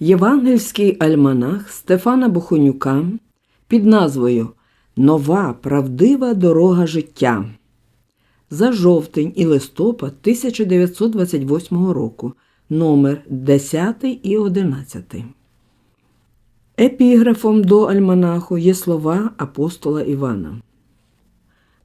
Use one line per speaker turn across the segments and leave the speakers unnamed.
Євангельський альманах Стефана Бохонюка під назвою Нова правдива дорога життя за жовтень і листопад 1928 року номер 10 і 11. Епіграфом до альманаху є слова апостола Івана.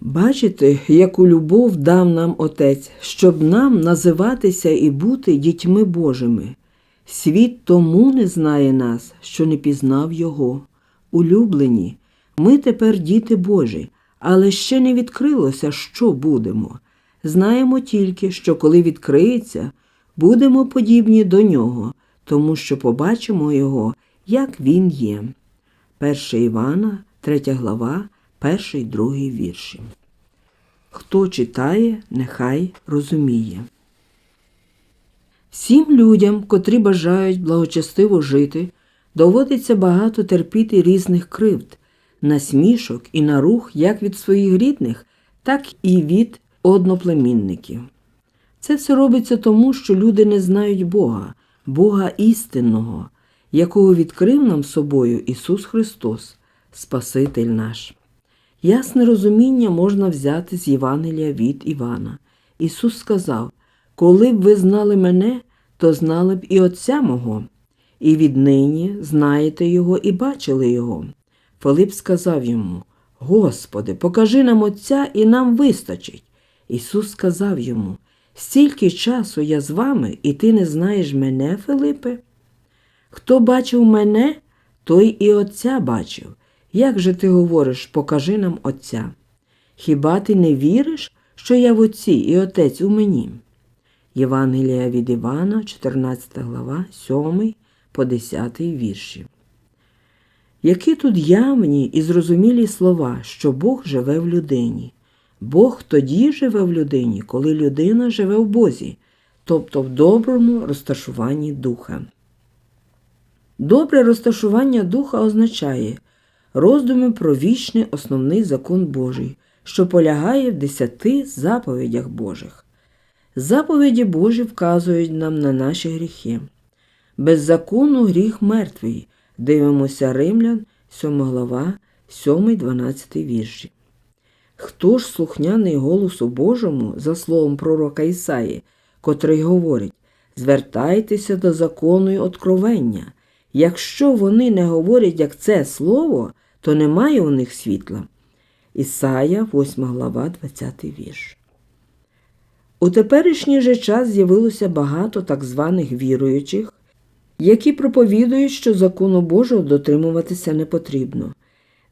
Бачите, яку любов дав нам Отець, щоб нам називатися і бути дітьми Божими. Світ тому не знає нас, що не пізнав Його. Улюблені, ми тепер діти Божі, але ще не відкрилося, що будемо. Знаємо тільки, що коли відкриється, будемо подібні до нього, тому що побачимо Його, як Він є. 1 Івана, 3 глава, 1 2 вірші. Хто читає, нехай розуміє. Всім людям, котрі бажають благочестиво жити, доводиться багато терпіти різних кривд, насмішок і нарух як від своїх рідних, так і від одноплемінників. Це все робиться тому, що люди не знають Бога, Бога істинного, якого відкрив нам собою Ісус Христос, Спаситель наш. Ясне розуміння можна взяти з Євангелія від Івана. Ісус сказав: Коли б ви знали мене, то знали б і Отця мого, і віднині знаєте Його і бачили Його. Филип сказав йому: Господи, покажи нам Отця і нам вистачить. Ісус сказав йому: Стільки часу я з вами, і ти не знаєш мене, Филипе? Хто бачив мене, той і Отця бачив. Як же ти говориш, покажи нам Отця? Хіба ти не віриш, що я в Отці і Отець у мені? Євангелія від Івана, 14 глава, 7 по 10 вірші. Які тут явні і зрозумілі слова, що Бог живе в людині. Бог тоді живе в людині, коли людина живе в Бозі, тобто в доброму розташуванні духа. Добре розташування духа означає роздуми про вічний основний закон Божий, що полягає в десяти заповідях Божих. Заповіді Божі вказують нам на наші гріхи. Без закону гріх мертвий. Дивимося Римлян, 7 глава, 7-12 вірші. Хто ж слухняний голосу Божому, за словом пророка Ісаї, котрий говорить звертайтеся до закону й откровення. Якщо вони не говорять, як це слово, то немає у них світла. Ісая, 8 глава, 20 вірш. У теперішній же час з'явилося багато так званих віруючих, які проповідують, що закону Божого дотримуватися не потрібно.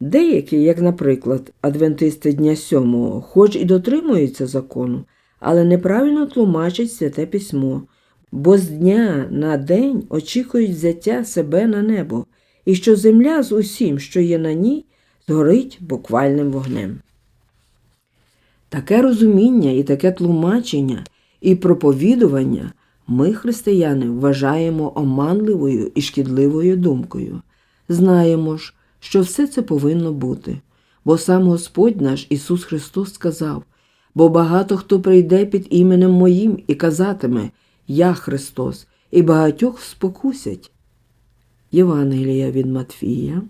Деякі, як, наприклад, адвентисти Дня Сьомого, хоч і дотримуються закону, але неправильно тлумачать святе письмо, бо з дня на день очікують взяття себе на небо, і що земля з усім, що є на ній, згорить буквальним вогнем. Таке розуміння і таке тлумачення і проповідування ми, християни, вважаємо оманливою і шкідливою думкою. Знаємо ж, що все це повинно бути, бо сам Господь наш Ісус Христос сказав, бо багато хто прийде під іменем Моїм і казатиме Я Христос, і багатьох спокусять. Євангелія від Матфія,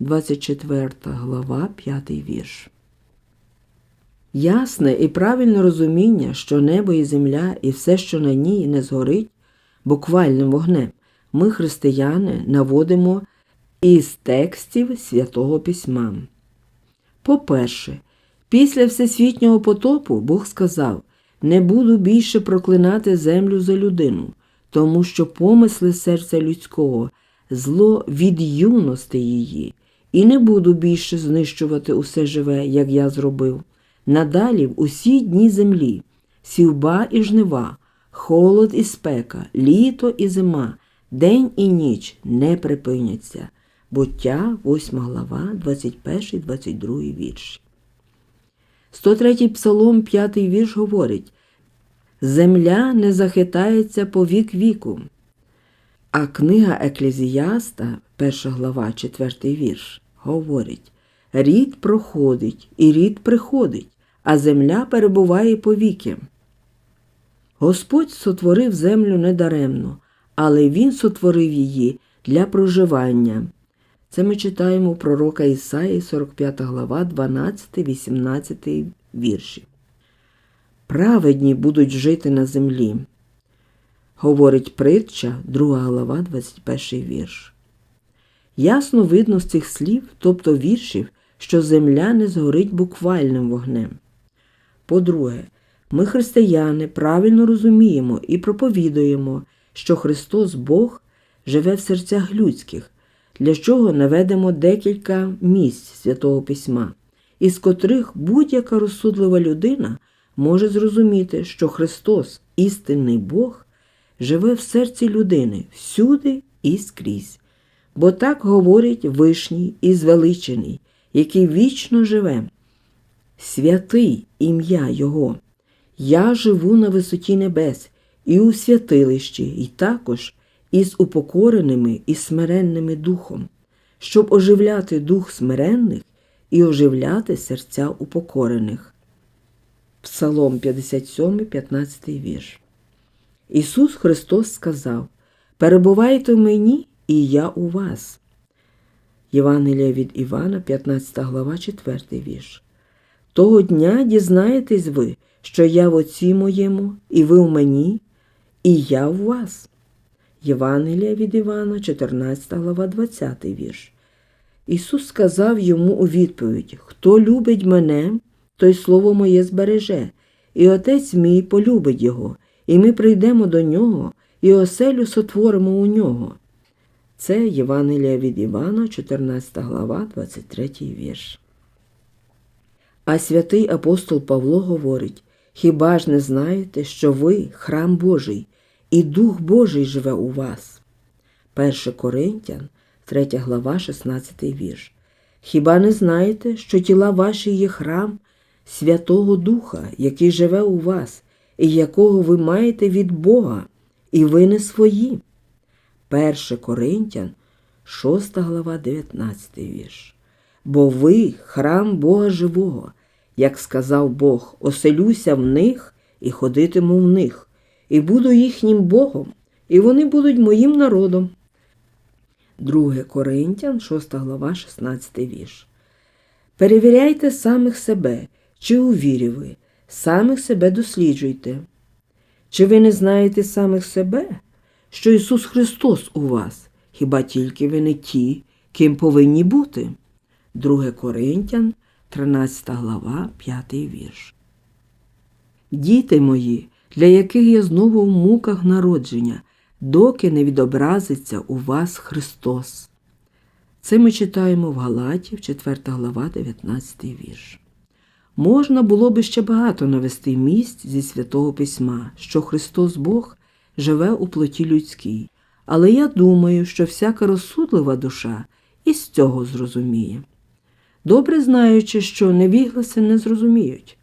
24 глава, 5 вірш. Ясне і правильне розуміння, що небо і земля і все, що на ній не згорить, буквальним вогнем, ми, християни, наводимо із текстів Святого Письма. По-перше, після Всесвітнього потопу Бог сказав не буду більше проклинати землю за людину, тому що помисли серця людського, зло від юності її, і не буду більше знищувати усе живе, як я зробив. Надалі в усі дні землі, сівба і жнива, холод і спека, літо і зима, день і ніч не припиняться. Буття, 8 глава, 21, 22 вірш. 103 псалом, 5 вірш говорить Земля не захитається по вік віку. А книга Еклезіаста, 1 глава, 4 вірш, говорить Рід проходить і рід приходить, а земля перебуває повіки. Господь сотворив землю недаремно, але Він сотворив її для проживання. Це ми читаємо у пророка Ісаї, 45 глава, 12-18 вірші. Праведні будуть жити на землі, говорить притча, 2 глава, 21 вірш. Ясно видно з цих слів, тобто віршів, що земля не згорить буквальним вогнем. По-друге, ми, християни, правильно розуміємо і проповідуємо, що Христос Бог живе в серцях людських, для чого наведемо декілька місць Святого Письма, із котрих будь-яка розсудлива людина може зрозуміти, що Христос, істинний Бог, живе в серці людини всюди і скрізь. Бо так говорить вишній і звеличений, який вічно живе. Святий ім'я Його. Я живу на висоті небес і у святилищі, і також із упокореними і смиренними духом, щоб оживляти дух смиренних і оживляти серця упокорених. Псалом 57, 15 вірш. Ісус Христос сказав: Перебувайте в мені, і я у вас. Євангелія від Івана, 15 глава, 4 вірш. Того дня дізнаєтесь ви, що я в Отці моєму, і ви в мені, і я в вас. Євангелія від Івана, 14 глава, 20 вірш. Ісус сказав йому у відповідь: Хто любить мене, той слово моє збереже, і Отець мій полюбить Його, і ми прийдемо до нього, і оселю сотворимо у нього. Це Євангелія від Івана, 14 глава, 23 вірш. А святий апостол Павло говорить: Хіба ж не знаєте, що ви храм Божий, і Дух Божий живе у вас? 1 Коринтян, 3 глава, 16 вірш. Хіба не знаєте, що тіла ваші є храм Святого Духа, який живе у вас, і якого ви маєте від Бога, і ви не свої? 1 Коринтян, 6 глава, 19 вірш. Бо ви храм Бога живого, як сказав Бог, оселюся в них і ходитиму в них, і буду їхнім Богом, і вони будуть моїм народом. 2 Коринтян, 6 глава, 16 вірш. Перевіряйте самих себе, чи у вірі ви, самих себе досліджуйте. Чи ви не знаєте самих себе, що Ісус Христос у вас, хіба тільки ви не ті, ким повинні бути? 2 Коринтян, 13 глава, 5 вірш. Діти мої, для яких я знову в муках народження, доки не відобразиться у вас Христос. Це ми читаємо в Галатів, 4 глава, 19 вірш. Можна було би ще багато навести місць зі святого письма, що Христос Бог живе у плоті людській, але я думаю, що всяка розсудлива душа і з цього зрозуміє. Добре знаючи, що невігласи не зрозуміють,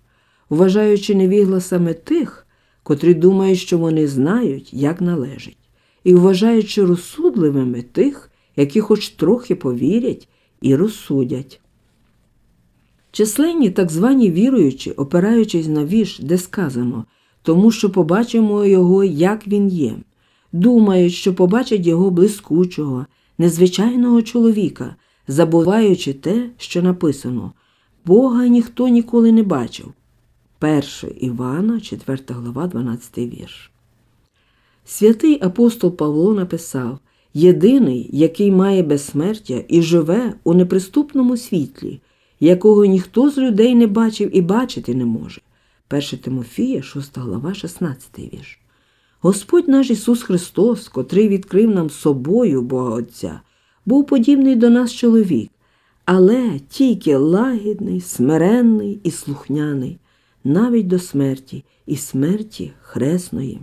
вважаючи невігласами тих, котрі думають, що вони знають, як належить, і вважаючи розсудливими тих, які хоч трохи повірять і розсудять. Численні так звані віруючі, опираючись на віж, де сказано, тому що побачимо його, як він є, думають, що побачать його блискучого, незвичайного чоловіка, забуваючи те, що написано Бога ніхто ніколи не бачив. 1 Івана, 4 глава, 12 вірш. Святий апостол Павло написав Єдиний, який має безсмертя і живе у неприступному світлі, якого ніхто з людей не бачив і бачити не може. 1 Тимофія, 6 глава, 16 вірш. Господь наш Ісус Христос, котрий відкрив нам собою Бога Отця, був подібний до нас чоловік, але тільки лагідний, смиренний і слухняний, навіть до смерті і смерті хресної.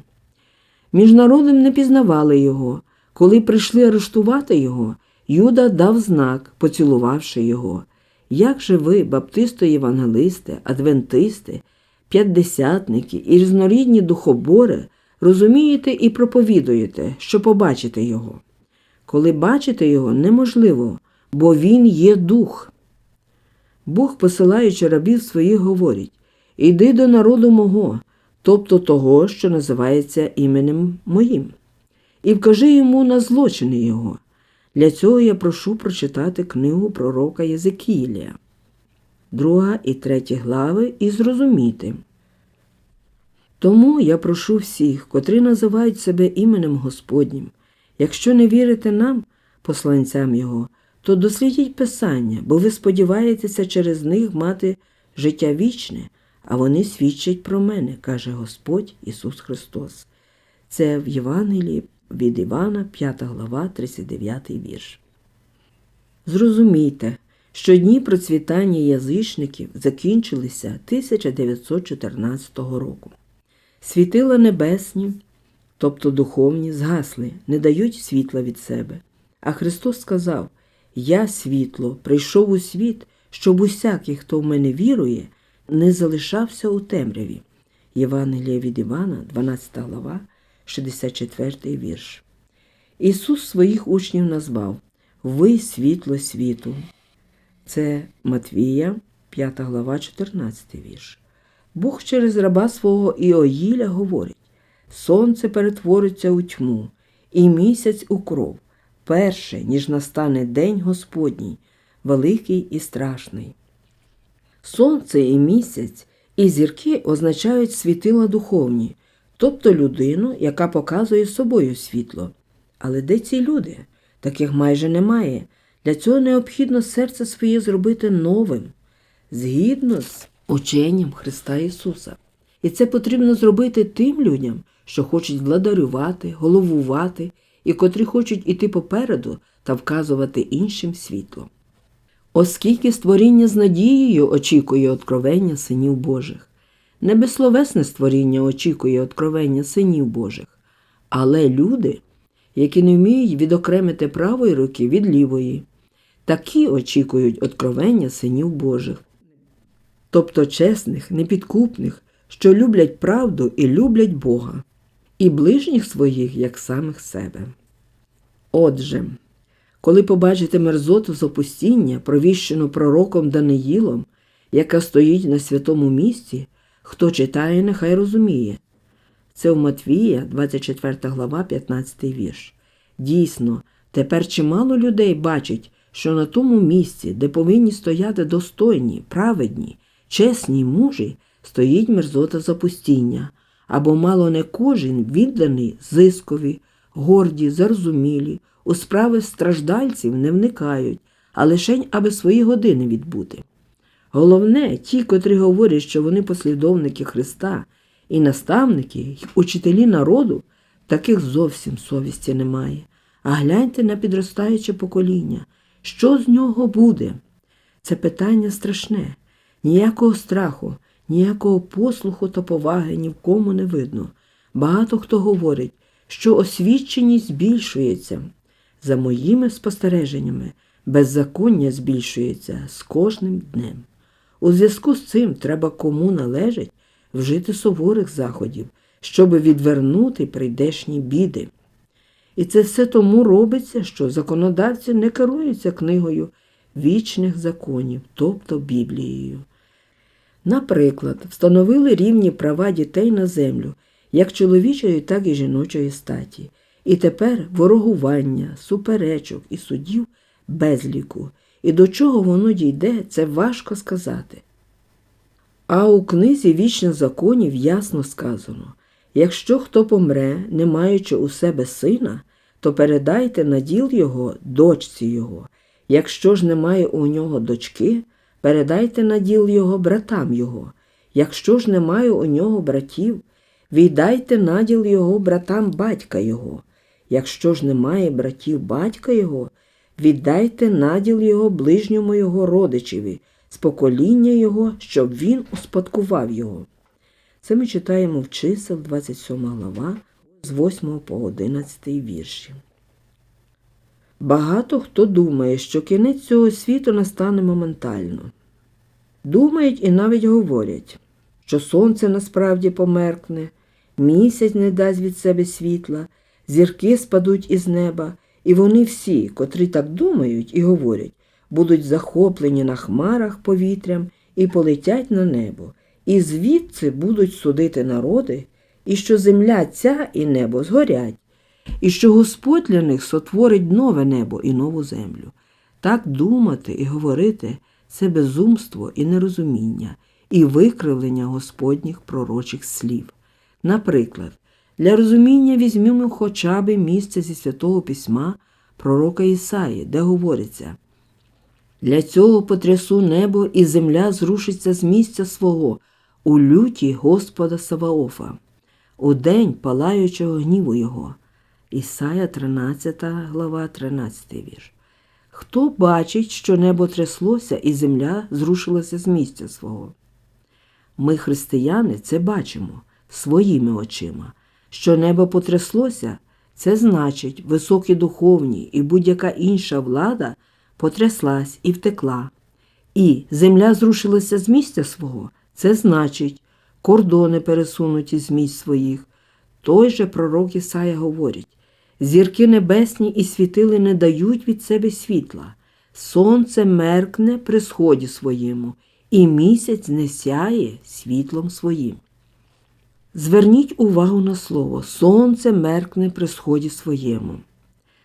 Між народом не пізнавали його. Коли прийшли арештувати його, Юда дав знак, поцілувавши його. Як же ви, баптисти євангелисти, адвентисти, п'ятдесятники і різнорідні духобори, розумієте і проповідуєте, що побачите його? Коли бачите його, неможливо, бо він є дух. Бог, посилаючи рабів своїх, говорить Іди до народу мого, тобто того, що називається іменем моїм і вкажи йому на злочини його. Для цього я прошу прочитати книгу пророка Єзекілія, друга і третя глави, і зрозуміти. Тому я прошу всіх, котрі називають себе іменем Господнім, якщо не вірите нам, посланцям Його, то дослідіть Писання, бо ви сподіваєтеся через них мати життя вічне, а вони свідчать про мене, каже Господь Ісус Христос. Це в Євангелії від Івана, 5 глава, 39 вірш. Зрозумійте, що дні процвітання язичників закінчилися 1914 року. Світила небесні, тобто духовні, згасли, не дають світла від себе. А Христос сказав: Я світло прийшов у світ, щоб усякий, хто в мене вірує, не залишався у темряві. Євангелія від Івана, 12 глава, 64 вірш. Ісус своїх учнів назвав Ви світло світу. Це Матвія, 5 глава, 14 вірш. Бог через раба свого Іоїля говорить: Сонце перетвориться у тьму, і місяць у кров, перше, ніж настане день Господній, великий і страшний. Сонце і місяць і зірки означають світила духовні, тобто людину, яка показує собою світло. Але де ці люди? Таких майже немає. Для цього необхідно серце своє зробити новим, згідно з ученням Христа Ісуса. І це потрібно зробити тим людям, що хочуть владарювати, головувати і котрі хочуть іти попереду та вказувати іншим світло. Оскільки створіння з надією очікує откровення синів Божих, не безсловесне створіння очікує откровення синів Божих, але люди, які не вміють відокремити правої руки від лівої, такі очікують откровення синів Божих, тобто чесних, непідкупних, що люблять правду і люблять Бога, і ближніх своїх, як самих себе. Отже, коли побачите мерзоту з опустіння, провіщену пророком Даниїлом, яка стоїть на святому місці, хто читає, нехай розуміє. Це в Матвія, 24 глава, 15 вірш. Дійсно, тепер чимало людей бачить, що на тому місці, де повинні стояти достойні, праведні, чесні мужі, стоїть мерзота запустіння, або мало не кожен відданий зискові, горді, зарозумілі, у справи страждальців не вникають, а лишень аби свої години відбути. Головне, ті, котрі говорять, що вони послідовники Христа і наставники, й учителі народу, таких зовсім совісті немає. А гляньте на підростаюче покоління. Що з нього буде? Це питання страшне. Ніякого страху, ніякого послуху та поваги ні в кому не видно. Багато хто говорить, що освіченість збільшується. За моїми спостереженнями, беззаконня збільшується з кожним днем. У зв'язку з цим треба кому належить вжити суворих заходів, щоб відвернути прийдешні біди. І це все тому робиться, що законодавці не керуються книгою вічних законів, тобто Біблією. Наприклад, встановили рівні права дітей на землю, як чоловічої, так і жіночої статі. І тепер ворогування, суперечок і судів безліку. І до чого воно дійде, це важко сказати. А у книзі вічних законів ясно сказано якщо хто помре, не маючи у себе сина, то передайте на діл його дочці його. Якщо ж немає у нього дочки, передайте на діл його братам його. Якщо ж немає у нього братів, віддайте наділ його братам батька його. Якщо ж немає братів батька його, віддайте наділ його ближньому його родичеві, з покоління його, щоб він успадкував його. Це ми читаємо в чисел 27 глава з 8 по 11 вірші. Багато хто думає, що кінець цього світу настане моментально. Думають і навіть говорять, що сонце насправді померкне, місяць не дасть від себе світла, зірки спадуть із неба, і вони всі, котрі так думають і говорять, будуть захоплені на хмарах повітрям і полетять на небо, і звідси будуть судити народи, і що земля ця і небо згорять, і що Господь для них сотворить нове небо і нову землю. Так думати і говорити це безумство і нерозуміння, і викривлення Господніх пророчих слів. Наприклад, для розуміння візьмімо хоча б місце зі святого письма пророка Ісаї, де говориться для цього потрясу небо і земля зрушиться з місця свого у люті Господа Саваофа, у день палаючого гніву Його. Ісая 13 глава, 13 вірш. Хто бачить, що небо тряслося і земля зрушилася з місця свого? Ми, християни, це бачимо своїми очима. Що небо потряслося, це значить, високі духовні і будь-яка інша влада потряслась і втекла. І земля зрушилася з місця свого, це значить, кордони пересунуті з місць своїх. Той же пророк Ісая говорить зірки небесні і світили не дають від себе світла, сонце меркне при сході своєму, і місяць не сяє світлом своїм. Зверніть увагу на слово сонце меркне при сході своєму.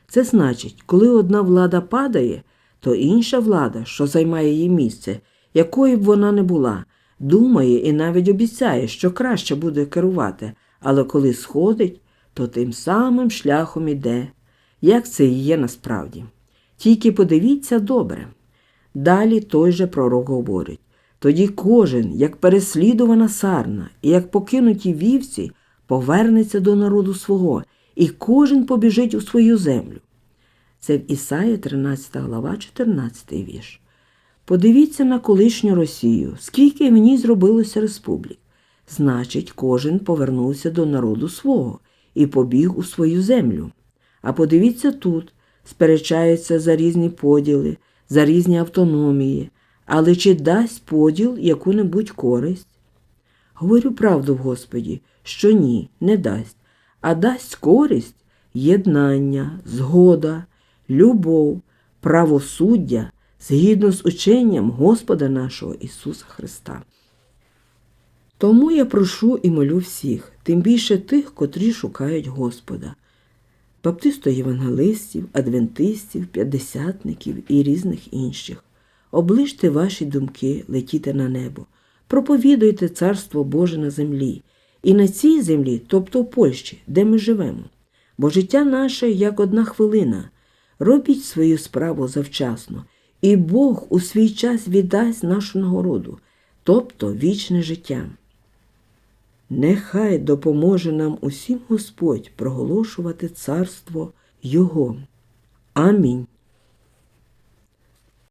Це значить, коли одна влада падає, то інша влада, що займає її місце, якою б вона не була, думає і навіть обіцяє, що краще буде керувати, але коли сходить, то тим самим шляхом іде, як це і є насправді. Тільки подивіться добре. Далі той же пророк говорить тоді кожен, як переслідувана сарна, і як покинуті вівці, повернеться до народу свого, і кожен побіжить у свою землю. Це в Ісаї 13 глава, 14 вірш. Подивіться на колишню Росію, скільки в ній зробилося республік. Значить, кожен повернувся до народу свого і побіг у свою землю. А подивіться тут, сперечаються за різні поділи, за різні автономії, але чи дасть поділ яку-небудь користь? Говорю правду в Господі, що ні, не дасть, а дасть користь єднання, згода, любов, правосуддя згідно з ученням Господа нашого Ісуса Христа. Тому я прошу і молю всіх, тим більше тих, котрі шукають Господа, баптисто-євангелистів, адвентистів, п'ятдесятників і різних інших. Оближте ваші думки, летіте на небо, проповідуйте Царство Боже на землі, і на цій землі, тобто в Польщі, де ми живемо. Бо життя наше як одна хвилина. Робіть свою справу завчасно, і Бог у свій час віддасть нашу нагороду, тобто вічне життя. Нехай допоможе нам усім Господь проголошувати царство Його. Амінь.